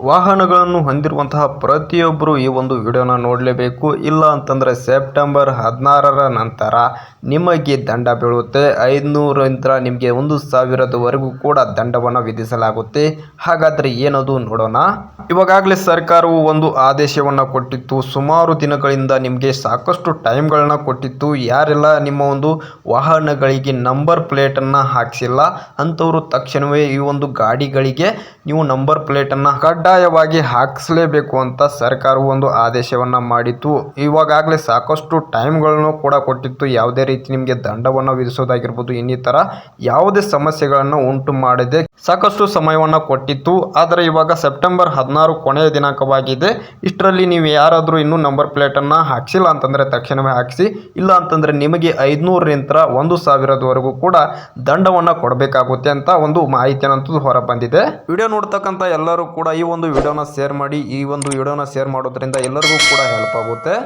ವಾಹನಗಳನ್ನು ಹೊಂದಿರುವಂತಹ ಪ್ರತಿಯೊಬ್ಬರು ಈ ಒಂದು ವಿಡಿಯೋನ ನೋಡಲೇಬೇಕು. ಇಲ್ಲ ಅಂತಂದರೆ ಸೆಪ್ಟೆಂಬರ್ ಹದಿನಾರರ ನಂತರ ನಿಮಗೆ ದಂಡ ಬೀಳುತ್ತೆ. ಐದುನೂರಿಂದ ನಿಮಗೆ ಒಂದು ಸಾವಿರದವರೆಗೂ ಕೂಡ ದಂಡವನ್ನು ವಿಧಿಸಲಾಗುತ್ತೆ. ಹಾಗಾದರೆ ಏನದು ನೋಡೋಣ. ಇವಾಗಲೇ ಸರ್ಕಾರವು ಒಂದು ಆದೇಶವನ್ನು ಕೊಟ್ಟಿತ್ತು. ಸುಮಾರು ದಿನಗಳಿಂದ ನಿಮಗೆ ಸಾಕಷ್ಟು ಟೈಮ್ಗಳನ್ನ ಕೊಟ್ಟಿತ್ತು. ಯಾರೆಲ್ಲ ನಿಮ್ಮ ಒಂದು ವಾಹನಗಳಿಗೆ ನಂಬರ್ ಪ್ಲೇಟನ್ನು ಹಾಕಿಸಿಲ್ಲ, ಅಂಥವರು ತಕ್ಷಣವೇ ಈ ಒಂದು ಗಾಡಿಗಳಿಗೆ ನೀವು ನಂಬರ್ ಪ್ಲೇಟನ್ನು ಕಡ್ಡಾಯವಾಗಿ ಹಾಕಿಸಲೇಬೇಕು ಅಂತ ಸರ್ಕಾರವು ಒಂದು ಆದೇಶವನ್ನು ಮಾಡಿತ್ತು. ಇವಾಗಲೇ ಸಾಕಷ್ಟು ಟೈಮ್ಗಳನ್ನು ಕೂಡ ಕೊಟ್ಟಿತ್ತು. ಯಾವುದೇ ರೀತಿ ನಿಮಗೆ ದಂಡವನ್ನು ವಿಧಿಸೋದಾಗಿರ್ಬೋದು, ಇನ್ನಿತರ ಯಾವುದೇ ಸಮಸ್ಯೆಗಳನ್ನು ಉಂಟು ಮಾಡದೆ ಸಾಕಷ್ಟು ಸಮಯವನ್ನು ಕೊಟ್ಟಿತ್ತು. ಆದರೆ ಇವಾಗ ಸೆಪ್ಟೆಂಬರ್ ಹದಿನಾರು ಕೊನೆಯ ದಿನಾಂಕವಾಗಿದೆ. ಇಷ್ಟರಲ್ಲಿ ನೀವು ಯಾರಾದರೂ ಇನ್ನೂ ನಂಬರ್ ಪ್ಲೇಟನ್ನು ಹಾಕ್ಸಿಲ್ಲ ಅಂತಂದರೆ ತಕ್ಷಣವೇ ಹಾಕಿಸಿ. ಇಲ್ಲ ಅಂತಂದರೆ ನಿಮಗೆ ಐದುನೂರರಿಂದ ಒಂದು ಸಾವಿರದವರೆಗೂ ಕೂಡ ದಂಡವನ್ನು ಕೊಡಬೇಕಾಗುತ್ತೆ ಅಂತ ಒಂದು ಮಾಹಿತಿಯನ್ನಂತೂ ಹೊರ ಬಂದಿದೆ ವಿಡಿಯೋ ನೋಡ್ತಕ್ಕಂಥ ಎಲ್ಲರೂ ಕೂಡ ಈ ಒಂದು ವಿಡಿಯೋನ ಶೇರ್ ಮಾಡಿ ಈ ಒಂದು ವಿಡಿಯೋನ ಶೇರ್ ಮಾಡೋದ್ರಿಂದ ಎಲ್ಲರಿಗೂ ಕೂಡ ಹೆಲ್ಪ್ ಆಗುತ್ತೆ.